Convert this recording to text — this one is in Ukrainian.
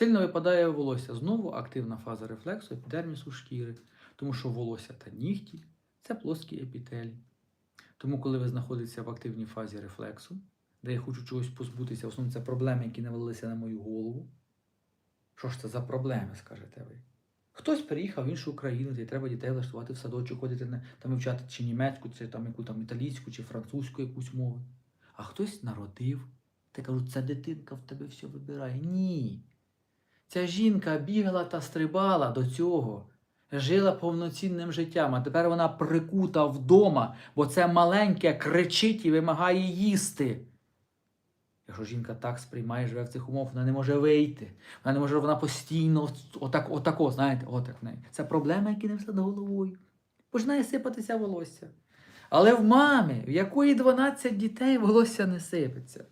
Сильно випадає волосся. Знову активна фаза рефлексу епідермісу шкіри, тому що волосся та нігті це плоскі епітелі. Тому, коли ви знаходитеся в активній фазі рефлексу, де я хочу чогось позбутися, в основному це проблеми, які навалилися на мою голову. Що ж це за проблеми, скажете ви? Хтось переїхав в іншу країну, де треба дітей влаштувати в садочок, ходити на там вивчати чи німецьку, чи там яку там італійську, чи французьку якусь мову. А хтось народив. Та кажуть, ця дитинка в тебе все вибирає. Ні. Ця жінка бігала та стрибала до цього, жила повноцінним життям, а тепер вона прикута вдома, бо це маленьке кричить і вимагає їсти. Якщо жінка так сприймає, живе в цих умовах, вона не може вийти. Вона не може, вона постійно отак, отако, знаєте, отак в неї. Це проблема, які несе над головою. Починає сипатися волосся. Але в мами, в якої 12 дітей волосся не сипеться.